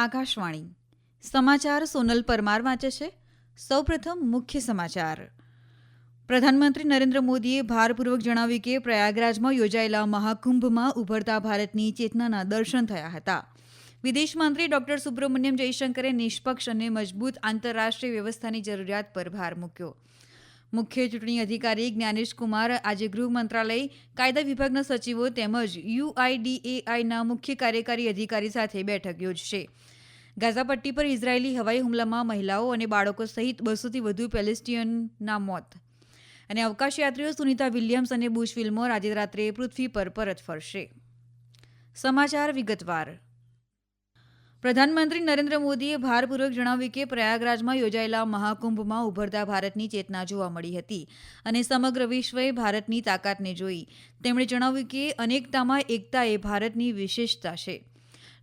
આકાશવાણી. સમાચાર સોનલ પરમાર વાંચે છે. સૌપ્રથમ મુખ્ય સમાચાર. પ્રધાનમંત્રી નરેન્દ્ર મોદીએ ભારપૂર્વક જણાવ્યું કે પ્રયાગરાજમાં યોજાયેલા મહાકુંભમાં ઉભરતા ભારતની ચેતનાના દર્શન થયા હતા. વિદેશ મંત્રી ડોક્ટર સુબ્રમણ્યમ જયશંકરે નિષ્પક્ષ અને મજબૂત આંતરરાષ્ટ્રીય વ્યવસ્થાની જરૂરિયાત પર ભાર મૂક્યો. મુખ્ય ચૂંટણી અધિકારી જ્ઞાનેશ કુમાર, આજે ગૃહ મંત્રાલય, કાયદા વિભાગના સચિવો તેમજ યુઆઈડીએઆઈના મુખ્ય કાર્યકારી અધિકારી સાથે બેઠક યોજશે. ગાઝા પટ્ટી પર ઇઝરાયેલી હવાઈ હુમલામાં મહિલાઓ અને બાળકો સહિત બસોથી વધુ પેલેસ્ટિયનના મોત. અને અવકાશયાત્રીઓ સુનિતા વિલિયમ્સ અને બુશ ફિલ્મોર આજે રાત્રે પૃથ્વી પર પરત ફરશે. સમાચાર વિગતવાર. પ્રધાનમંત્રી નરેન્દ્ર મોદીએ ભારપૂર્વક જણાવ્યું કે પ્રયાગરાજમાં યોજાયેલા મહાકુંભમાં ઉભરતા ભારતની ચેતના જોવા મળી હતી અને સમગ્ર વિશ્વએ ભારતની તાકાતને જોઈ. તેમણે જણાવ્યું કે અનેકતામાં એકતા એ ભારતની વિશેષતા છે.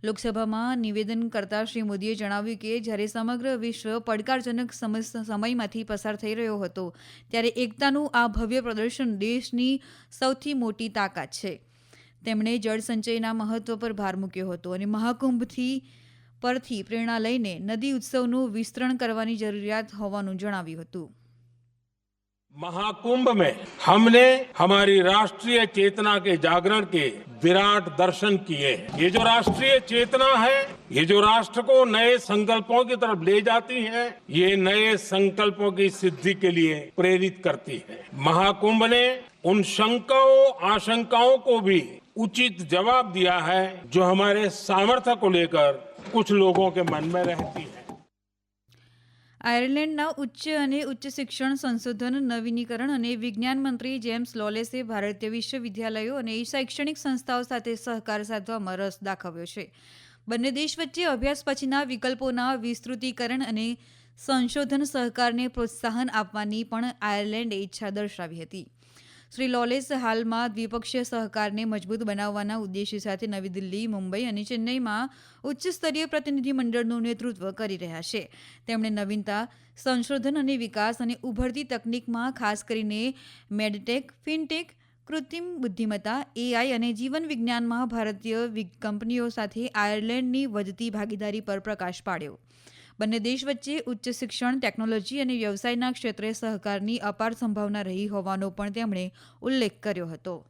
લોકસભામાં નિવેદન કરતા શ્રી મોદીએ જણાવ્યું કે જ્યારે સમગ્ર વિશ્વ પડકારજનક સમયમાંથી પસાર થઈ રહ્યો હતો, ત્યારે એકતાનું આ ભવ્ય પ્રદર્શન દેશની સૌથી મોટી તાકાત છે. તેમણે જળ સંચયના મહત્વ પર ભાર મૂક્યો હતો અને મહાકુંભથી પરથી પ્રેરણા લઈને નદી ઉત્સવનું વિસ્તરણ કરવાની જરૂરિયાત હોવાનું જણાવ્યું હતું महाकुंभ में हमने हमारी राष्ट्रीय चेतना के जागरण के विराट दर्शन किए ये जो राष्ट्रीय चेतना है ये जो राष्ट्र को नए संकल्पों की तरफ ले जाती है ये नए संकल्पों की सिद्धि के लिए प्रेरित करती है महाकुंभ ने उन शंकाओं आशंकाओं को भी उचित जवाब दिया है जो हमारे सामर्थ्य को लेकर कुछ लोगों के मन में रहती है આયર્લેન્ડના ઉચ્ચ અને ઉચ્ચ શિક્ષણ સંશોધન નવીનીકરણ અને વિજ્ઞાન મંત્રી જેમ્સ લોલેસે ભારતીય વિશ્વવિદ્યાલયો અને શૈક્ષણિક સંસ્થાઓ સાથે સહકાર સાધવામાં રસ દાખવ્યો છે બંને દેશ વચ્ચે અભ્યાસ પછીના વિકલ્પોના વિસ્તૃતીકરણ અને સંશોધન સહકારને પ્રોત્સાહન આપવાની પણ આયર્લેન્ડે ઈચ્છા દર્શાવી હતી શ્રી લોલેસ હાલમાં દ્વિપક્ષીય સહકારને મજબૂત બનાવવાના ઉદ્દેશ્ય સાથે નવી દિલ્હી, મુંબઈ અને ચેન્નઈમાં ઉચ્ચસ્તરીય પ્રતિનિધિમંડળનું નેતૃત્વ કરી રહ્યા છે. તેમણે નવીનતા, સંશોધન અને વિકાસ અને ઉભરતી તકનીકમાં ખાસ કરીને મેડટેક, ફિનટેક, કૃત્રિમ બુદ્ધિમત્તા, એઆઈ અને જીવન વિજ્ઞાનમાં ભારતીય કંપનીઓ સાથે આયર્લેન્ડની વધતી ભાગીદારી પર પ્રકાશ પાડ્યો. બંને દેશ વચ્ચે ઉચ્ચ શિક્ષણ, ટેકનોલોજી અને વ્યવસાયના ક્ષેત્રે સહકારની અપાર સંભાવના રહી હોવાનો પણ તેમણે ઉલ્લેખ કર્યો હતો.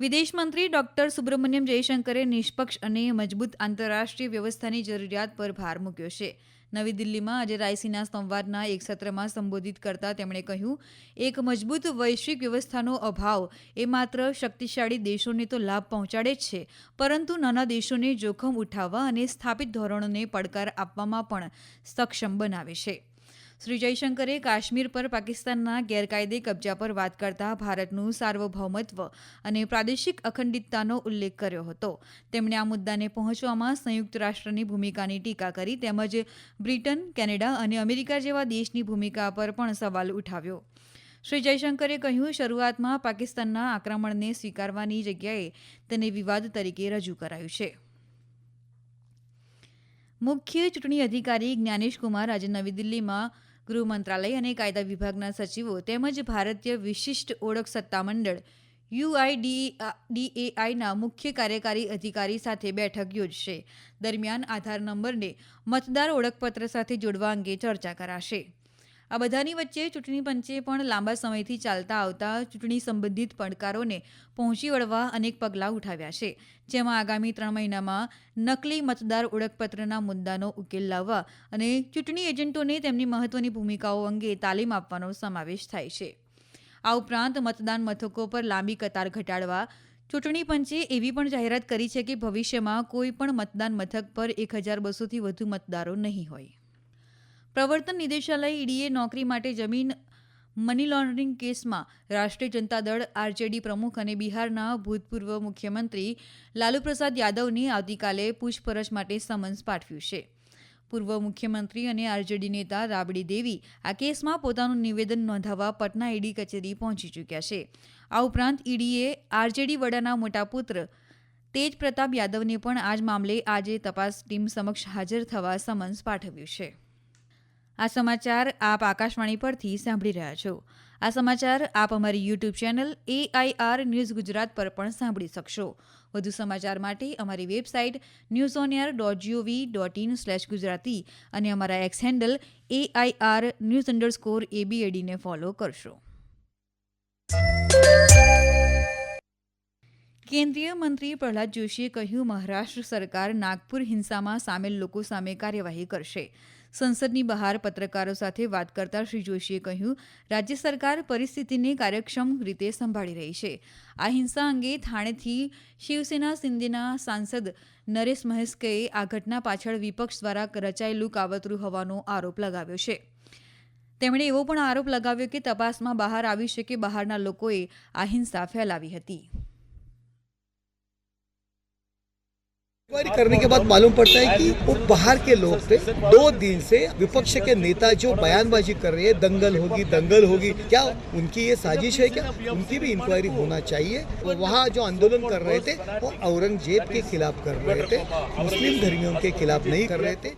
વિદેશ મંત્રી ડોક્ટર સુબ્રમણ્યમ જયશંકરે નિષ્પક્ષ અને મજબૂત આંતરરાષ્ટ્રીય વ્યવસ્થાની જરૂરિયાત પર ભાર મૂક્યો છે. નવી દિલ્હીમાં આજે રાયસીના સંવાદના એક સત્રમાં સંબોધિત કરતા તેમણે કહ્યું, એક મજબૂત વૈશ્વિક વ્યવસ્થાનો અભાવ એ માત્ર શક્તિશાળી દેશોને તો લાભ પહોંચાડે જ છે, પરંતુ નાના દેશોને જોખમ ઉઠાવવા અને સ્થાપિત ધોરણોને પડકાર આપવામાં પણ સક્ષમ બનાવે છે. શ્રી જયશંકરે કાશ્મીર પર પાકિસ્તાનના ગેરકાયદે કબજા પર વાત કરતા ભારતનું સાર્વભૌમત્વ અને પ્રાદેશિક અખંડિતતાનો ઉલ્લેખ કર્યો હતો. તેમણે આ મુદ્દાને પહોંચવામાં સંયુક્ત રાષ્ટ્રની ભૂમિકાની ટીકા કરી તેમજ બ્રિટન, કેનેડા અને અમેરિકા જેવા દેશની ભૂમિકા પર પણ સવાલ ઉઠાવ્યો. શ્રી જયશંકરે કહ્યું, શરૂઆતમાં પાકિસ્તાનના આક્રમણને સ્વીકારવાની જગ્યાએ તેને વિવાદ તરીકે રજૂ કરાયું છે. મુખ્ય ચૂંટણી અધિકારી જ્ઞાનેશ કુમાર આજે નવી દિલ્હીમાં ગૃહ મંત્રાલય અને કાયદા વિભાગના સચિવો તેમજ ભારતીય વિશિષ્ટ ઓળખ સત્તામંડળ યુઆઈડીએઆઈના મુખ્ય કાર્યકારી અધિકારી સાથે બેઠક યોજશે. દરમિયાન આધાર નંબરને મતદાર ઓળખપત્ર સાથે જોડવા અંગે ચર્ચા કરાશે. આ બધાની વચ્ચે ચૂંટણી પંચે પણ લાંબા સમયથી ચાલતા આવતા ચૂંટણી સંબંધિત પડકારોને પહોંચી વળવા અનેક પગલાં ઉઠાવ્યા છે. જેમાં આગામી ત્રણ મહિનામાં નકલી મતદાર ઓળખપત્રના મુદ્દાનો ઉકેલ લાવવા અને ચૂંટણી એજન્ટોને તેમની મહત્વની ભૂમિકાઓ અંગે તાલીમ આપવાનો સમાવેશ થાય છે. આ ઉપરાંત મતદાન મથકો પર લાંબી કતાર ઘટાડવા ચૂંટણી પંચે એવી પણ જાહેરાત કરી છે કે ભવિષ્યમાં કોઈ પણ મતદાન મથક પર એક હજાર બસોથી વધુ મતદારો નહીં હોય. પ્રવર્તન નિદેશાલય ઈડીએ નોકરી માટે જમીન મની લોન્ડરિંગ કેસમાં રાષ્ટ્રીય જનતા દળ, આરજેડી પ્રમુખ અને બિહારના ભૂતપૂર્વ મુખ્યમંત્રી લાલુ પ્રસાદ યાદવને આવતીકાલે પૂછપરછ માટે સમન્સ પાઠવ્યું છે. પૂર્વ મુખ્યમંત્રી અને આરજેડી નેતા રાબડી દેવી આ કેસમાં પોતાનું નિવેદન નોંધાવવા પટના ઈડી કચેરી પહોંચી ચૂક્યા છે. આ ઉપરાંત ઈડીએ આરજેડી વડાના મોટા પુત્ર તેજ પ્રતાપ યાદવને પણ આ મામલે આજે તપાસ ટીમ સમક્ષ હાજર થવા સમન્સ પાઠવ્યું છે. આ સમાચાર આપ આકાશવાણી પરથી સાંભળી રહ્યા છો. આ સમાચાર આપ અમારી YouTube channel AIR news Gujarat પર પણ સાંભળી શકશો. વધુ સમાચાર માટે અમારી website news on air dot GOV dot in slash Gujarati અને અમારા X handle AIR news underscore એબીએડીને follow કરશો. કેન્દ્રીય મંત્રી પ્રહલાદ જોશીએ કહ્યું, મહારાષ્ટ્ર સરકાર નાગપુર હિંસામાં સામેલ લોકો સામે કાર્યવાહી કરશે. સંસદની બહાર પત્રકારો સાથે વાત કરતા શ્રી જોશીએ કહ્યું, રાજ્ય સરકાર પરિસ્થિતિને કાર્યક્ષમ રીતે સંભાળી રહી છે. આ હિંસા અંગે થાણેથી શિવસેના સિંધેના સાંસદ નરેશ મહેસ્કેએ આ ઘટના પાછળ વિપક્ષ દ્વારા રચાયેલું કાવતરું હોવાનો આરોપ લગાવ્યો છે. તેમણે એવો પણ આરોપ લગાવ્યો કે તપાસમાં બહાર આવ્યું છે કે બહારના લોકોએ આ હિંસા ફેલાવી હતી. इंक्वायरी करने के बाद मालूम पड़ता है कि वो बाहर के लोग थे दो दिन से विपक्ष के नेता जो बयानबाजी कर रहे हैं दंगल होगी दंगल होगी क्या उनकी ये साजिश है क्या उनकी भी इंक्वायरी होना चाहिए वो वहाँ जो आंदोलन कर रहे थे वो औरंगजेब के खिलाफ कर रहे थे मुस्लिम धर्मियों के खिलाफ नहीं कर रहे थे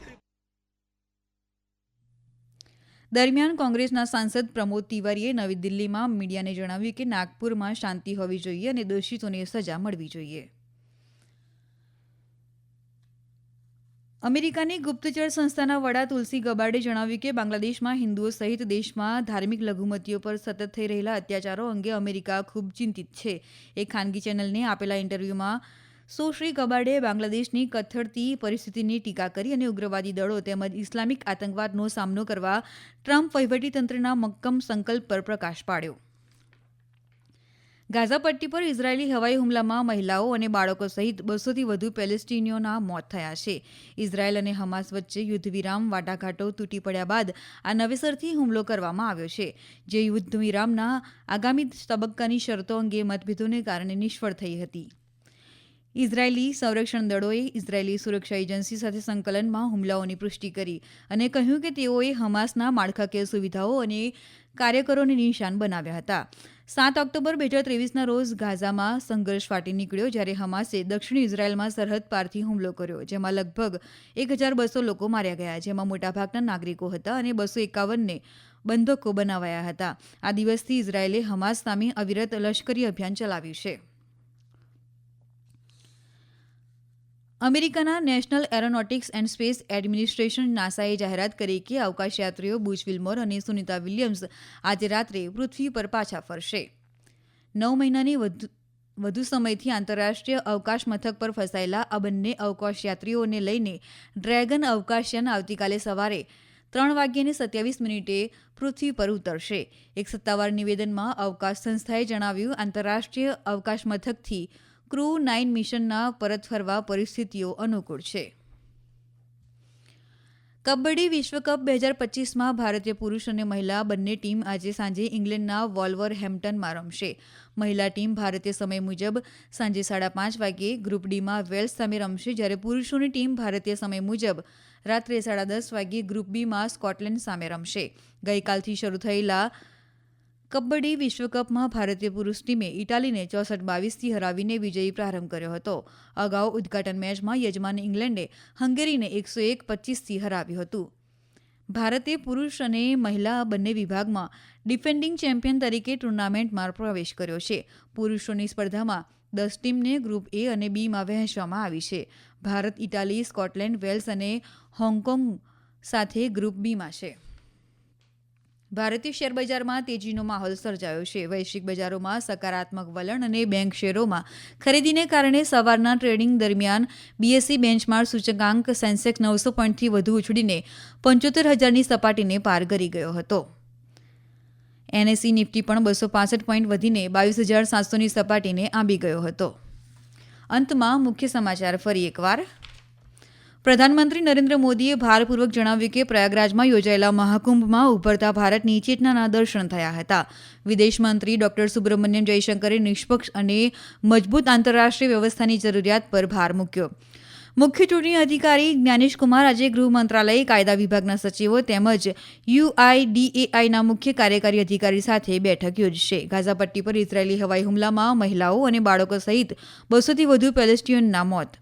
દરમિયાન કોંગ્રેસના સાંસદ પ્રમોદ તિવારીએ નવી દિલ્હીમાં મીડિયાને જણાવ્યું કે નાગપુરમાં શાંતિ હોવી જોઈએ અને દોષિતોને સજા મળવી જોઈએ અમેરિકાની ગુપ્તચર સંસ્થાના વડા તુલસી ગબાર્ડે જણાવ્યું કે બાંગ્લાદેશમાં હિન્દુઓ સહિત દેશમાં ધાર્મિક લઘુમતીઓ પર સતત થઈ રહેલા અત્યાચારો અંગે અમેરિકા ખૂબ ચિંતિત છે. એક ખાનગી ચેનલને આપેલા ઇન્ટરવ્યુમાં સુશ્રી ગબાર્ડે બાંગ્લાદેશની કથળતી પરિસ્થિતિની ટીકા કરી અને ઉગ્રવાદી દળો તેમજ ઇસ્લામિક આતંકવાદનો સામનો કરવા ટ્રમ્પ વહીવટીતંત્રના મક્કમ સંકલ્પ પર પ્રકાશ પાડ્યો. ગાઝા પટ્ટી પર ઇઝરાયેલી હવાઈ હુમલામાં મહિલાઓ અને બાળકો સહિત બસોથી વધુ પેલેસ્ટીનીઓના મોત થયા છે. ઇઝરાયેલ અને હમાસ વચ્ચે યુદ્ધવિરામ વાટાઘાટો તૂટી પડ્યા બાદ આ નવેસરથી હુમલો કરવામાં આવ્યો છે. જે યુદ્ધવિરામના આગામી તબક્કાની શરતો અંગે મતભેદોને કારણે નિષ્ફળ થઈ હતી. ઇઝરાયેલી સંરક્ષણ દળોએ ઇઝરાયેલી સુરક્ષા એજન્સી સાથે સંકલનમાં હુમલાઓની પુષ્ટિ કરી અને કહ્યું કે તેઓએ હમાસના માળખાકીય સુવિધાઓ અને કાર્યકરોને નિશાન બનાવ્યા હતા. સાત ઓક્ટોબર બે હજાર ત્રેવીસના રોજ ગાઝામાં સંઘર્ષ ફાટી નીકળ્યો જ્યારે હમાસે દક્ષિણ ઇઝરાયેલમાં સરહદ પારથી હુમલો કર્યો, જેમાં લગભગ એક હજાર બસો લોકો માર્યા ગયા, જેમાં મોટાભાગના નાગરિકો હતા અને બસો એકાવનને બંધકો બનાવાયા હતા. આ દિવસથી ઇઝરાયેલે હમાસ સામે અવિરત લશ્કરી અભિયાન ચલાવ્યું છે. અમેરિકાના National Aeronautics and Space Administration નાસાએ જાહેરાત કરી કે અવકાશયાત્રીઓ બુચ વિલ્મોર અને સુનિતા વિલિયમ્સ આજે રાત્રે પૃથ્વી પર પાછા ફરશે. નવ મહિનાની વધુ વધુ સમયથી આંતરરાષ્ટ્રીય અવકાશ મથક પર ફસાયેલા આ બંને અવકાશયાત્રીઓને લઈને ડ્રેગન અવકાશયાન આવતીકાલે સવારે ત્રણ વાગ્યાને સત્યાવીસ મિનિટે પૃથ્વી પર ઉતરશે. એક સત્તાવાર નિવેદનમાં અવકાશ સંસ્થાએ જણાવ્યું, આંતરરાષ્ટ્રીય અવકાશ મથકથી ક્રૂ નાઇન મિશનના પરત ફરવા પરિસ્થિતિઓ અનુકૂળ છે. કબડ્ડી વિશ્વકપ બે હજાર પચીસમાં ભારતીય પુરુષ અને મહિલા બંને ટીમ આજે સાંજે ઇંગ્લેન્ડના વોલ્વર હેમ્પટનમાં રમશે. મહિલા ટીમ ભારતીય સમય મુજબ સાંજે સાડા પાંચ વાગ્યે ગ્રુપ ડીમાં વેલ્સ સામે રમશે જ્યારે પુરુષોની ટીમ ભારતીય સમય મુજબ રાત્રે સાડા દસ વાગ્યે ગ્રુપ બીમાં સ્કોટલેન્ડ સામે રમશે. ગઈકાલથી શરૂ થયેલા કબડ્ડી વિશ્વકપમાં ભારતીય પુરુષ ટીમે ઇટાલીને ચોસઠ બાવીસથી હરાવીને વિજયી પ્રારંભ કર્યો હતો. અગાઉ ઉદઘાટન મેચમાં યજમાન ઇંગ્લેન્ડે હંગેરીને એકસો એક પચીસથી હરાવ્યું હતું. ભારતે પુરુષ અને મહિલા બંને વિભાગમાં ડિફેન્ડિંગ ચેમ્પિયન તરીકે ટુર્નામેન્ટમાં પ્રવેશ કર્યો છે. પુરુષોની સ્પર્ધામાં દસ ટીમને ગ્રુપ એ અને બીમાં વહેંચવામાં આવી છે. ભારત, ઇટાલી, સ્કોટલેન્ડ, વેલ્સ અને હોંગકોંગ સાથે ગ્રુપ બીમાં છે. ભારતીય શેરબજારમાં તેજીનો માહોલ સર્જાયો છે. વૈશ્વિક બજારોમાં સકારાત્મક વલણ અને બેંક શેરોમાં ખરીદીને કારણે સવારના ટ્રેડિંગ દરમિયાન બીએસસી બેન્ચમાર્ક સૂચકાંક સેન્સેક્સ નવસો પોઈન્ટથી વધુ ઉછળીને પંચોતેર હજારની સપાટીને પાર કરી ગયો હતો. એનએસઈ નિફ્ટી પણ બસો પાસઠ પોઈન્ટ વધીને બાવીસ હજાર સાતસોની સપાટીને આંબી ગયો હતો. અંતમાં મુખ્ય સમાચાર ફરી એકવાર. પ્રધાનમંત્રી નરેન્દ્ર મોદીએ ભારપૂર્વક જણાવ્યું કે પ્રયાગરાજમાં યોજાયેલા મહાકુંભમાં ઉભરતા ભારતની ચેતનાના દર્શન થયા હતા. વિદેશમંત્રી ડોક્ટર સુબ્રમણ્યમ જયશંકરે નિષ્પક્ષ અને મજબૂત આંતરરાષ્ટ્રીય વ્યવસ્થાની જરૂરિયાત પર ભાર મૂક્યો. મુખ્ય ચૂંટણી અધિકારી જ્ઞાનેશ કુમાર આજે ગૃહ મંત્રાલય કાયદા વિભાગના સચિવો તેમજ યુઆઈડીએઆઈના મુખ્ય કાર્યકારી અધિકારી સાથે બેઠક યોજશે. ગાઝા પટ્ટી પર ઇઝરાયેલી હવાઈ હુમલામાં મહિલાઓ અને બાળકો સહિત બસોથી વધુ પેલેસ્ટીયનના મોત.